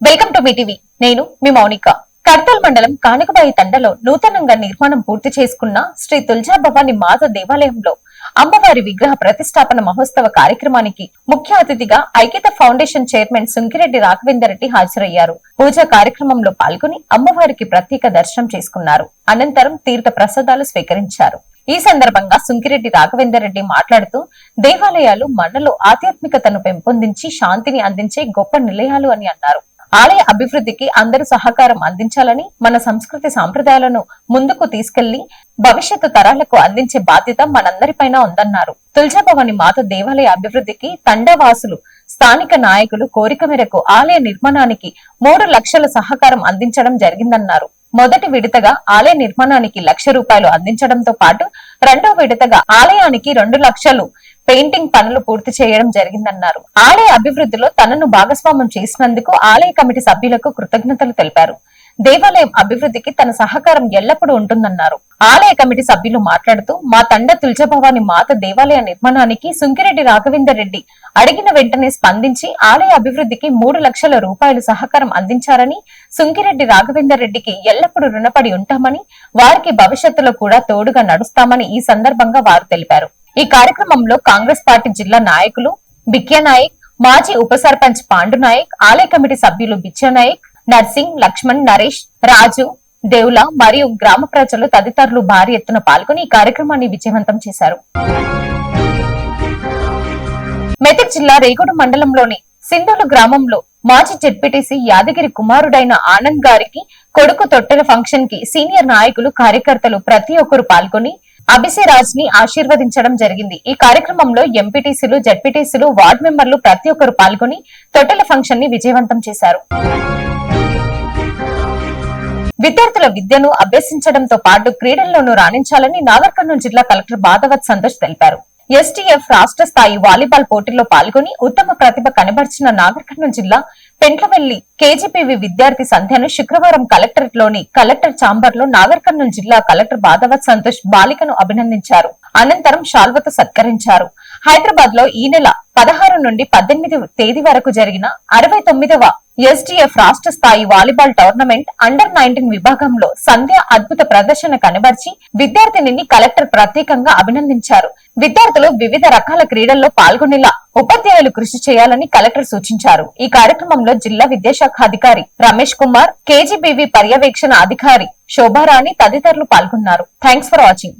Welcome to me TV. నేను మీ మౌనిక. కర్తల్ మండలం కానుకబాయి తండలో నూతనంగా నిర్మాణం పూర్తి చేసుకున్న శ్రీ తుల్జా భవాని మాత దేవాలయంలో అమ్మవారి విగ్రహ ప్రతిష్టాపన మహోత్సవ కార్యక్రమానికి ముఖ్య అతిథిగా ఐక్యత ఫౌండేషన్ చైర్మన్ సుంకిరెడ్డి రాఘవేందర్ రెడ్డి హాజరయ్యారు. పూజా కార్యక్రమంలో పాల్గొని అమ్మవారికి ప్రత్యేక దర్శనం చేసుకున్నారు. అనంతరం తీర్థ ప్రసాదాలు స్వీకరించారు. ఈ సందర్భంగా సుంకిరెడ్డి రాఘవేందర్ రెడ్డి మాట్లాడుతూ దేవాలయాలు మనలో ఆధ్యాత్మికతను పెంపొందించి శాంతిని అందించే గొప్ప నిలయాలు అని అన్నారు. ఆలయ అభివృద్ధికి అందరూ సహకారం అందించాలని మన సంస్కృతి సాంప్రదాయాలను ముందుకు తీసుకెళ్ళి భవిష్యత్తు తరాలకు అందించే బాధ్యత మనందరిపైన ఉందన్నారు. తులజాభవాని మాత దేవాలయ అభివృద్ధికి తండవాసులు స్థానిక నాయకులు కోరిక మేరకు ఆలయ నిర్మాణానికి మూడు లక్షల సహకారం అందించడం జరిగిందన్నారు. మొదటి విడతగా ఆలయ నిర్మాణానికి లక్ష రూపాయలు అందించడంతో పాటు రెండో విడతగా ఆలయానికి రెండు లక్షలు పెయింటింగ్ పనులు పూర్తి చేయడం జరిగిందన్నారు. ఆలయ అభివృద్ధిలో తనను భాగస్వామ్యం చేసినందుకు ఆలయ కమిటీ సభ్యులకు కృతజ్ఞతలు తెలిపారు. దేవాలయం అభివృద్ధికి తన సహకారం ఎల్లప్పుడూ ఉంటుందన్నారు. ఆలయ కమిటీ సభ్యులు మాట్లాడుతూ మా తండ తులజభవాని మాత దేవాలయ నిర్మాణానికి సుంకిరెడ్డి రాఘవేందర్ రెడ్డి అడిగిన వెంటనే స్పందించి ఆలయ అభివృద్ధికి మూడు లక్షల రూపాయలు సహకారం అందించారని సుంకిరెడ్డి రాఘవేందర్ రెడ్డికి ఎల్లప్పుడూ రుణపడి ఉంటామని వారికి భవిష్యత్తులో కూడా తోడుగా నడుస్తామని ఈ సందర్భంగా వారు తెలిపారు. ఈ కార్యక్రమంలో కాంగ్రెస్ పార్టీ జిల్లా నాయకులు బిక్య నాయక్ మాజీ ఉప సర్పంచ్ పాండు నాయక్ ఆలయ కమిటీ సభ్యులు బిచ్చనాయక్ నర్సింగ్ లక్ష్మణ్ నరేష్ రాజు దేవుల మరియు గ్రామ ప్రజలు తదితరులు భారీ ఎత్తున పాల్గొని ఈ కార్యక్రమాన్ని విజయవంతం చేశారు. మెదక్ జిల్లా రేగూడ మండలంలోని సింధులు గ్రామంలో మాజీ జెడ్పీటీసీ యాదగిరి కుమారుడైన ఆనంద్ గారికి కొడుకు తొట్టెల ఫంక్షన్కి సీనియర్ నాయకులు కార్యకర్తలు ప్రతి ఒక్కరు పాల్గొని అభిషేరాజ్ని ఆశీర్వదించడం జరిగింది. ఈ కార్యక్రమంలో ఎంపీటీసీలు జడ్పీటీసీలు వార్డు మెంబర్లు ప్రతి ఒక్కరు పాల్గొని తొట్టెల ఫంక్షన్ని విజయవంతం చేశారు. విద్యార్థుల విద్యను అభ్యసించడంతో పాటు క్రీడల్లోనూ రాణించాలని నాగర్ కర్నూలు జిల్లా కలెక్టర్ బాధవత్ సంతోష్ తెలిపారు. ఎస్టీఎఫ్ రాష్ట్ర స్థాయి వాలీబాల్ పోటీల్లో పాల్గొని ఉత్తమ ప్రతిభ కనబర్చిన నాగర్ కర్నూలు జిల్లా పెంట్లవెల్లి కేజీపీవి విద్యార్థి సంధ్యను శుక్రవారం కలెక్టరేట్లోని కలెక్టర్ చాంబర్లో నాగర్ కర్నూలు జిల్లా కలెక్టర్ బాధవత్ సంతోష్ బాలికను అభినందించారు. అనంతరం షాల్వతో సత్కరించారు. హైదరాబాద్లో ఈ నెల పదహారు నుండి పద్దెనిమిది తేదీ వరకు జరిగిన అరవై తొమ్మిదవ ఎస్టీఎఫ్ రాష్ట్ర స్థాయి వాలీబాల్ టోర్నమెంట్ అండర్ నైన్టీన్ విభాగంలో సంధ్య అద్భుత ప్రదర్శన కనబర్చి విద్యార్థిని కలెక్టర్ ప్రత్యేకంగా అభినందించారు. విద్యార్థులు వివిధ రకాల క్రీడల్లో పాల్గొనేలా ఉపాధ్యాయులు కృషి చేయాలని కలెక్టర్ సూచించారు. ఈ కార్యక్రమంలో జిల్లా విద్యాశాఖ అధికారి రమేష్ కుమార్ కేజీబీవీ పర్యవేక్షణ అధికారి శోభారాణి తదితరులు పాల్గొన్నారు. Thanks for watching.